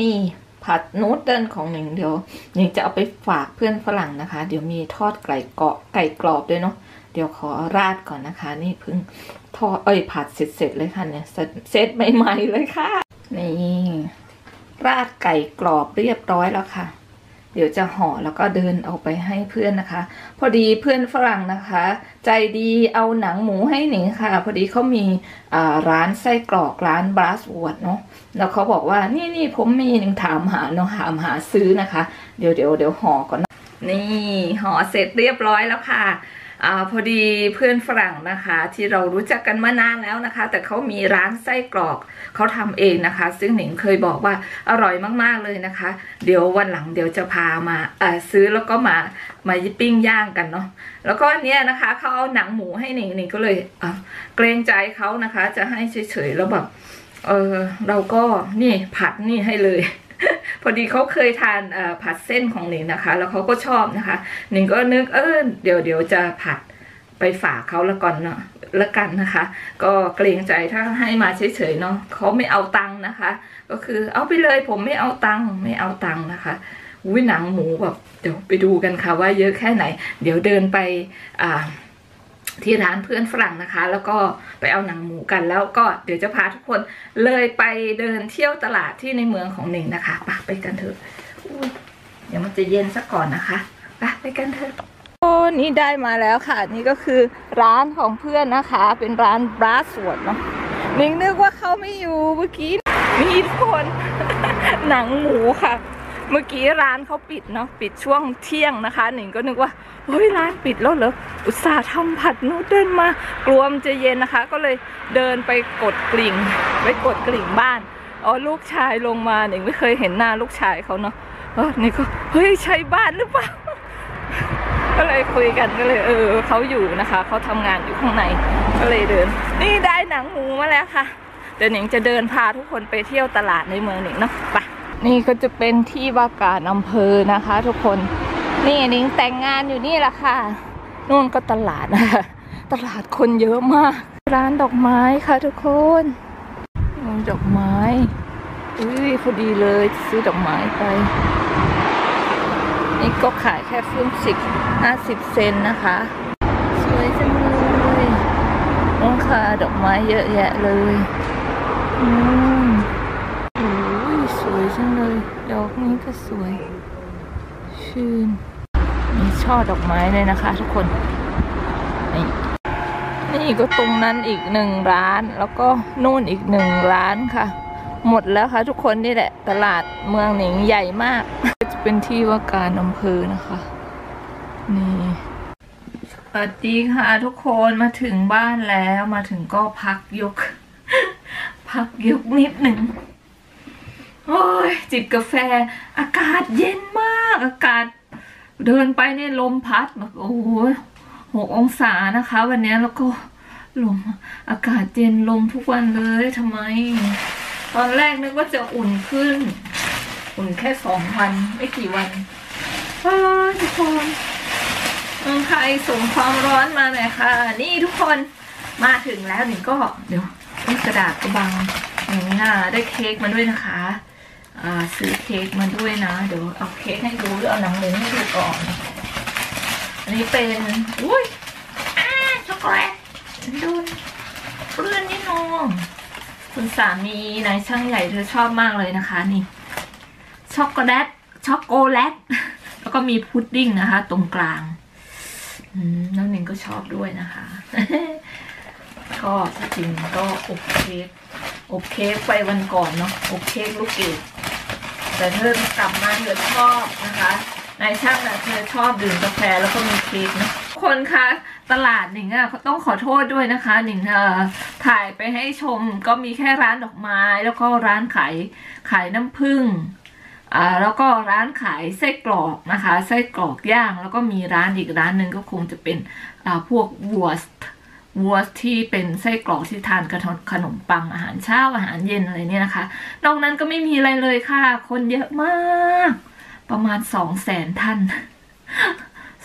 นี่ผัดนูดเดิลของหนึ่งเดี๋ยวหนึ่งจะเอาไปฝากเพื่อนฝรั่งนะคะ เดี๋ยวมีทอดไก่เกาะไก่กรอบด้วยเนาะเดี๋ยวขอราดก่อนนะคะ นี่เพิ่งทอดเอ้ยผัดเสร็จๆเลยค่ะเนี่ยเสร็จใหม่ๆเลยค่ะนี่ราดไก่กรอบเรียบร้อยแล้วค่ะ เดี๋ยวจะห่อแล้วก็เดินเอาไปให้เพื่อนนะคะ พอดีเพื่อนฝรั่งนะคะ ใจดีเอาหนังหมูให้หนิงค่ะ พอดีเขามีร้านไส้กรอกร้านบรัสวดเนาะแล้วเขาบอกว่านี่นี่ผมมีหนิงถามหาเนาะถามหาซื้อนะคะ เดี๋ยวเดี๋ยวเดี๋ยวห่อก่อนนี่ห่อเสร็จเรียบร้อยแล้วค่ะ อพอดีเพื่อนฝรั่งนะคะ ที่เรารู้จักกันมานานแล้วนะคะ แต่เขามีร้านไส้กรอกเขาทำเองนะคะ ซึ่งหนิงเคยบอกว่าอร่อยมากๆเลยนะคะ เดี๋ยววันหลังเดี๋ยวจะพามาซื้อแล้วก็มามาปิ้งย่างกันเนาะแล้วก็เนี้ยนะคะเขาเอาหนังหมูให้หนิงหนิงก็เลยเกรงใจเขานะคะ จะให้เฉยๆแล้วแบบเออเราก็นี่ผัดนี่ให้เลย พอดีเขาเคยทานผัดเส้นของหนิงนะคะ แล้วเขาก็ชอบนะคะหนิงก็นึกเออเดี๋ยวเดี๋ยวจะผัดไปฝากเขาละก่อนเนาะละกันนะคะ ก็เกรงใจถ้าให้มาเฉยๆเนาะเขาไม่เอาตังค์นะคะ ก็คือเอาไปเลยผมไม่เอาตังค์ไม่เอาตังค์นะคะอุ้ยหนังหมูแบบเดี๋ยวไปดูกันค่ะว่าเยอะแค่ไหน เดี๋ยวเดินไปอ่า ที่ร้านเพื่อนฝรั่งนะคะ แล้วก็ไปเอาหนังหมูกันแล้วก็เดี๋ยวจะพาทุกคนเลยไปเดินเที่ยวตลาดที่ในเมืองของหนิงนะคะไปไปกันเถอะเดี๋ยวมันจะเย็นซะก่อนนะคะไปไปกันเถอะโอ้นี่ได้มาแล้วค่ะ นี่ก็คือร้านของเพื่อนนะคะ เป็นร้านบราสวดเนาะหนิงนึกว่าเขาไม่อยู่เมื่อกี้มีทุกคนหนังหมูค่ะ เมื่อกี้ร้านเขาปิดเนาะปิดช่วงเที่ยงนะคะ หนิงก็นึกว่าเฮ้ยร้านปิดแล้วเหรออุตส่าห์ทำผัดนูเดิลมากลัวมันจะเย็นนะคะ ก็เลยเดินไปกดกลิ่งไปกดกลิ่งบ้านอ๋อลูกชายลงมาหนิงไม่เคยเห็นหน้าลูกชายเขาเนาะเออนี่ก็เฮ้ยใช่บ้านหรือเปล่าก็เลยคุยกันก็เลยเออเขาอยู่นะคะเขาทำงานอยู่ข้างในก็เลยเดิน นี่ได้หนังหมูมาแล้วค่ะ เดี๋ยวหนิงจะเดินพาทุกคนไปเที่ยวตลาดในเมืองหนิงเนาะไป นี่ก็จะเป็นที่ว่าการอำเภอนะคะ ทุกคน นี่นิงแต่งงานอยู่นี่แหละค่ะ นู่นก็ตลาดนะคะ ตลาดคนเยอะมาก ร้านดอกไม้ค่ะทุกคนดอกไม้ อุ้ยพอดีเลยซื้อดอกไม้ไป นี่ก็ขายแค่ฟุ้งสิบห้าสิบเซนนะคะ สวยจังเลยน้องค่ะดอกไม้เยอะแยะเลย อืมโอ้ยส วยจังเลย ดอกนี้ก็สวย ชื่น มีช่อดอกไม้เลยนะคะ ทุกคน นี่ นี่ก็ตรงนั้นอีกหนึ่งร้าน แล้วก็นู่นอีกหนึ่งร้านค่ะ หมดแล้วค่ะทุกคนนี่แหละ ตลาดเมืองหนิงใหญ่มาก จะเป็นที่ว่าการอำเภอนะคะ นี่สวัสดีค่ะทุกคนมาถึงบ้านแล้วมาถึงก็พักยก พักยกนิดหนึ่ง โอ้ยจิบกาแฟ อากาศเย็นมาก อากาศเดินไปเนี่ยลมพัดแบบโอ้ยหกองศานะคะ วันนี้แล้วก็ลมอากาศเย็นลมทุกวันเลยทำไม ตอนแรกนึกว่าจะอุ่นขึ้น อุ่นแค่สองวันไม่กี่วันอ้าทุกคนเมืองไทยส่งความร้อนมาหน่อยค่ะ นี่ทุกคนมาถึงแล้วหนิงก็เดี๋ยวกระดาษกระบังหนิงน่ะได้เค้กมาด้วยนะคะ ซื้อเค้กมาด้วยนะ เดี๋ยวเอาเค้กให้ดูหรือเอาหนังหมูให้ดูก่อน อันนี้เป็น อุ้ยอ้าช็อกโกแลตดูเปื้อนนิดนึงคุณสามีนายช่างใหญ่เธอชอบมากเลยนะคะนี่ ช็อกโกแลตช็อกโกแลต แล้วก็มีพุดดิ้งนะคะ ตรงกลางน้องหนิงก็ชอบด้วยนะคะ ก็จริงก็อบเค้กอบเค้กไปวันก่อนเนาะอบเค้กลูกเกด แต่เธอกลับมาเธอชอบนะคะนายช่างนะเธอชอบดื่มกาแฟแล้วก็มีเค้กนะคนคะตลาดหนิงอะต้องขอโทษด้วยนะคะหนิงเออถ่ายไปให้ชมก็มีแค่ร้านดอกไม้ แล้วก็ร้านขายขายน้ำผึ้งอ่าแล้วก็ร้านขายไส้กรอกนะคะไส้กรอกย่าง แล้วก็มีร้านอีกร้านหนึ่งก็คงจะเป็นอ่าพวกวัว วัวที่เป็นไส้กรอกที่ทานกับขนมปังอาหารเช้าอาหารเย็นอะไรเนี่ยนะคะ นอกนั้นก็ไม่มีอะไรเลยค่ะ คนเยอะมาก ประมาณสองแสนท่าน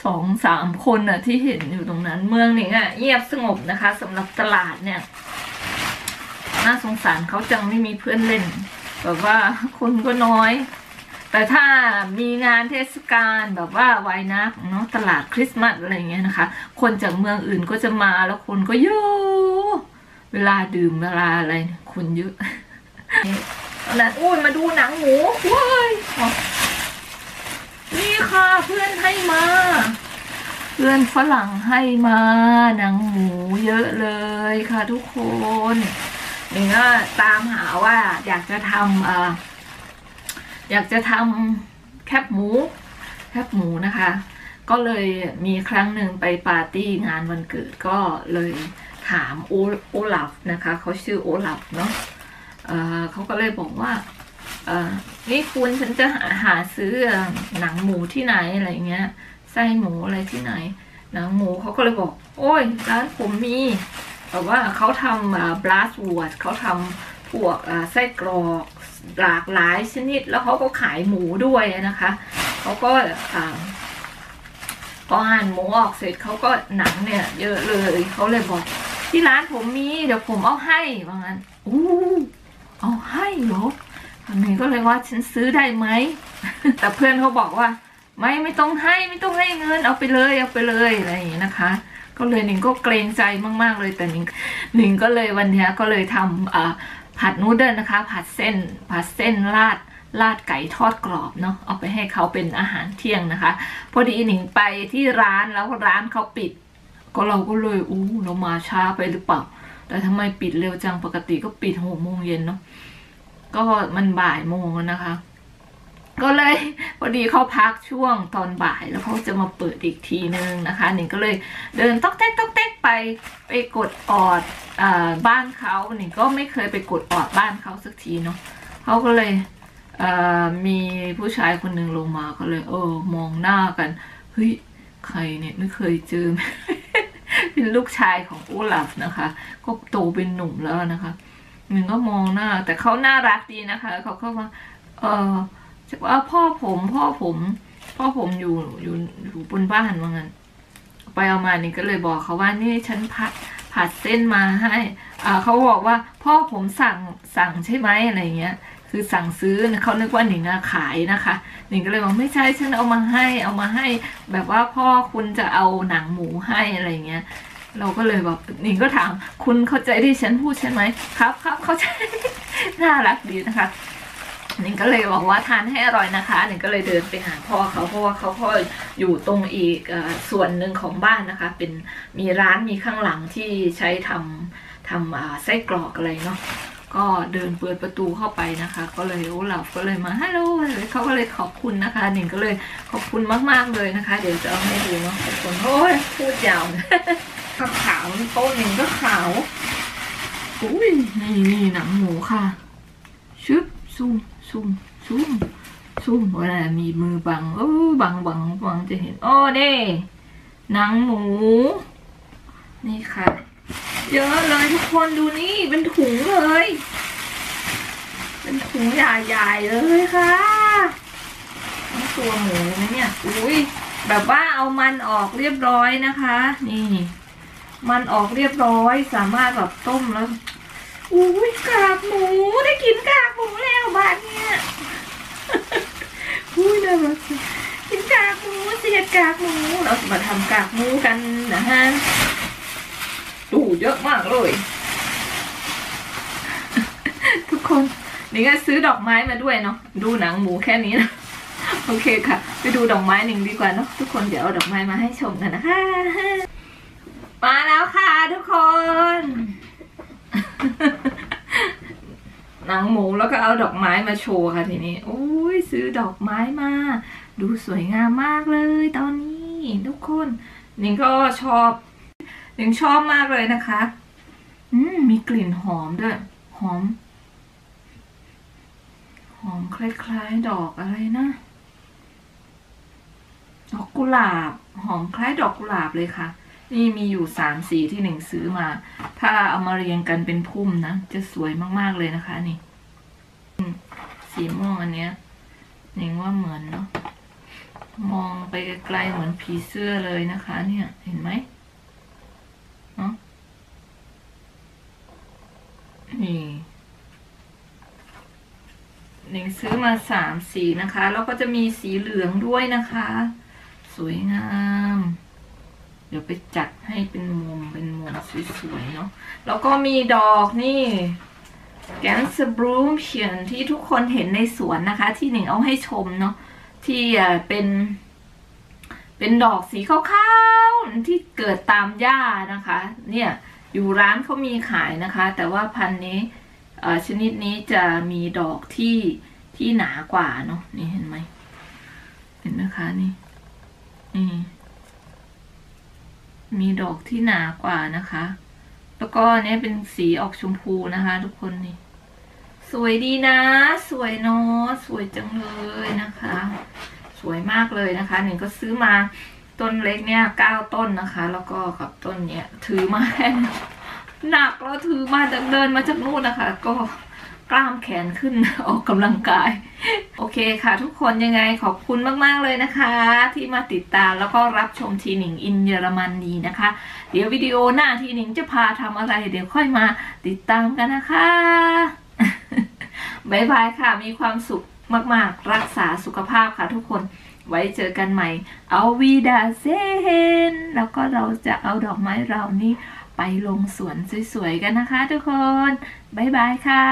สองสามคนน่ะที่เห็นอยู่ตรงนั้น เมืองนี่อะเงียบสงบนะคะสำหรับตลาดเนี่ย น่าสงสารเขาจังไม่มีเพื่อนเล่น แบบว่าคนก็น้อย แต่ถ้ามีงานเทศกาลแบบว่าไวายน้ำเนาะตลาดคริสต์มาสอะไรเงี้ยนะคะ คนจากเมืองอื่นก็จะมาแล้วคนก็เยอะเวลาดื่มเวลาอะไรคนเยอะตอนนั้นอุ้ยมาดูหนังหมูว้ายนี่ค่ะเพื่อนให้มา เพื่อนฝรั่งให้มาหนังหมูเยอะเลยค่ะทุกคนหนึ่งก็ตามหาว่าอยากจะทำอ่อ อยากจะทำแคบหมู แคบหมูนะคะ ก็เลยมีครั้งหนึ่งไปปาร์ตี้งานวันเกิดก็เลยถามโอโอลัฟนะคะเขาชื่อโอลัฟเนาะเเขาก็เลยบอกว่านี่คุณฉันจะหาหาซื้อหนังหมูที่ไหนอะไรเงี้ยไส้หมูอะไรที่ไหน หนังหมูเขาก็เลยบอก โอ้ยร้านผมมีแบบว่าเขาทำบลัสวอดเขาทำ พวกไส้กรอกหลากหลายชนิด แล้วเขาก็ขายหมูด้วยนะคะ เขาก็อ่าพอหั่นหมูออกเสร็จเขาก็หนังเนี่ย เยอะเลยเขาเลยบอกที่ร้านผมมีเดี๋ยวผมเอาให้ว่างั้นอู้เอาให้เหรออันนี้ก็เลยว่าฉันซื้อได้ไหม แต่เพื่อนเขาบอกว่า ไม่ไม่ต้องให้ไม่ต้องให้เงิน เอาไปเลยเอาไปเลยอะไรอย่างนี้นะคะ ก็เลยหนิงก็เกรงใจมาก ๆ เลยแต่หนิงหนิงก็เลยวันนี้ก็เลยทำอ่า ผัดนูเดิลนะคะ ผัดเส้น ผัดเส้นราดราดไก่ทอดกรอบเนาะเอาไปให้เขาเป็นอาหารเที่ยงนะคะ พอดีหนิงไปที่ร้านแล้วร้านเขาปิด ก็เราก็เลยอู้เรามาช้าไปหรือเปล่า แต่ทำไมปิดเร็วจังปกติก็ปิดหกโมงเย็นเนาะก็มันบ่ายโมงแล้วนะคะ ก็เลยพอดีเขาพักช่วงตอนบ่ายแล้วเขาจะมาเปิดอีกทีนึงนะคะหนิงก็เลยเดินต๊อกเต๊กต๊อกเต๊กไปไปกดออดอบ้านเขาหนิงก็ไม่เคยไปกดออดบ้านเขาสักทีเนาะเขาก็เลยเมีผู้ชายคนหนึ่งลงมาก็เลย เออมองหน้ากันเฮ้ยใครเนี่ยไม่เคยเจอ เป็นลูกชายของอูลับนะคะ ก็โตเป็นหนุ่มแล้วนะคะหนึ่งก็มองหน้าแต่เขาน่ารักดีนะคะเขาเข้ามาเออ ว่าพ่อผม พ่อผม พ่อผมอยู่อยู่อยู่บนบ้านว่างั้นไปเอามานี่ก็เลยบอกเขาว่านี่ฉันผัดผัดเส้นมาให้อ่าเขาบอกว่าพ่อผมสั่งสั่งใช่ไหมอะไรเงี้ย คือสั่งซื้อเขานึกว่าหนิงขายนะคะหนิงก็เลยบอกไม่ใช่ฉันเอามาให้เอามาให้ แบบว่าพ่อคุณจะเอาหนังหมูให้อะไรเงี้ย เราก็เลยแบอกหนิงก็ถามคุณเข้าใจที่ฉันพูดใช่ไหมครับครับเข้าใจน่ารักดีนะคะ หนิงก็เลยบอกว่าทานให้อร่อยนะคะหนิงก็เลยเดินไปหาพ่อเขาเพราะว่าเขาพ่ออยู่ตรงอีกส่วนหนึ่งของบ้านนะคะ เป็นมีร้านมีข้างหลังที่ใช้ทำทำไส้กรอกอะไรเนาะก็เดินเปิดประตูเข้าไปนะคะ ก็เลยโอ้เราก็เลยมาฮัลโหลเลยเขาก็เลยขอบคุณนะคะหนิงก็เลยขอบคุณมากๆเลยนะคะ เดี๋ยวจะเอาให้ดูเนาะขอบคุณโอ้ยพูดยาวนะก็ขาวโต๊ะหนึ่งก็ขาวอุ้ยนี่นี่หนังหมูค่ะชึบซุ่ม ซุ่มซุ่มซุ่มเวลามีมือบังเออบังบังบังจะเห็นโอ้เน่หนังหมู นี่ค่ะ เยอะเลยทุกคนดูนี่เป็นถุงเลย เป็นถุงใหญ่ๆเลยค่ะนี่ตัวหมูนะเนี่ยอุ้ยแบบว่าเอามันออกเรียบร้อยนะคะ นี่ มันออกเรียบร้อยสามารถแบบต้มแล้ว อุ้ยกากหมูได้กินกากหมูแล้วบ้านเนี่ยอุ้ยน่ารักจังกินกากหมูเสียดกากหมูเราจะมาทำกากหมูกันนะฮะดูเยอะมากเลย ทุกคนนี่ก็ซื้อดอกไม้มาด้วยเนาะดูหนังหมูแค่นี้นะโอเคค่ะ ไปดูดอกไม้หนึ่งดีกว่าเนาะทุกคนเดี๋ยวเอาดอกไม้มาให้ชมกันนะคะมาแล้วค่ะทุกคน หนังหมูแล้วก็เอาดอกไม้มาโชว์ค่ะทีนี้โอ้ยซื้อดอกไม้มา ดูสวยงามมากเลย ตอนนี้ทุกคนหนิงก็ชอบหนิงชอบมากเลยนะคะ อืมมีกลิ่นหอมด้วย หอม หอมคล้ายๆ ดอกอะไรนะดอกกุหลาบ หอมคล้ายดอกกุหลาบเลยค่ะ นี่มีอยู่สามสีที่หนึ่งซื้อมา ถ้าเอามาเรียงกันเป็นพุ่มนะ จะสวยมากๆเลยนะคะนี่สีม่วงอันเนี้ยหนิงว่าเหมือนเนาะมองไปไกลๆเหมือนผีเสื้อเลยนะคะ เนี่ย เห็นไหมเนาะนี่หนิงซื้อมาสามสีนะคะ แล้วก็จะมีสีเหลืองด้วยนะคะ สวยงาม เดี๋ยวไปจัดให้เป็นมุมเป็นมุมสวยๆเนาะแล้วก็มีดอกนี่แกนสบรูมเขียนที่ทุกคนเห็นในสวนนะคะ ที่หนิงเอาให้ชมเนาะที่เป็น เป็นดอกสีขาวๆที่เกิดตามหญ้านะคะ เนี่ยอยู่ร้านเขามีขายนะคะ แต่ว่าพันธุ์นี้ชนิดนี้จะมีดอกที่ที่หนากว่าเนาะนี่เห็นไหมเห็นไหมคะนี่นี่ มีดอกที่หนากว่านะคะ แล้วก็เนี่ยเป็นสีออกชมพูนะคะ ทุกคนนี่ สวยดีนะ สวยเนาะสวยจังเลยนะคะ สวยมากเลยนะคะ หนึ่งก็ซื้อมาต้นเล็กเนี่ยเก้าต้นนะคะ แล้วก็กับต้นเนี้ยถือมาแค่หนักแล้วถือมาจากเดินมาจากนู่นนะคะ ก็ กล้ามแขนขึ้นออกกำลังกาย โอเคค่ะทุกคนยังไงขอบคุณมาก ๆ เลยนะคะ ที่มาติดตามแล้วก็รับชมทีหนิงอินเยอรมนนีนะคะ เดี๋ยววิดีโอหน้าทีหนิงจะพาทำอะไร เดี๋ยวค่อยมาติดตามกันนะคะบายบายค่ะ มีความสุขมาก ๆ รักษาสุขภาพค่ะทุกคนไว้เจอกันใหม่ เอาวีดาเซเฮนแล้วก็เราจะเอาดอกไม้เรานี่ไปลงสวนสวยๆกันนะคะทุกคน บายบายค่ะ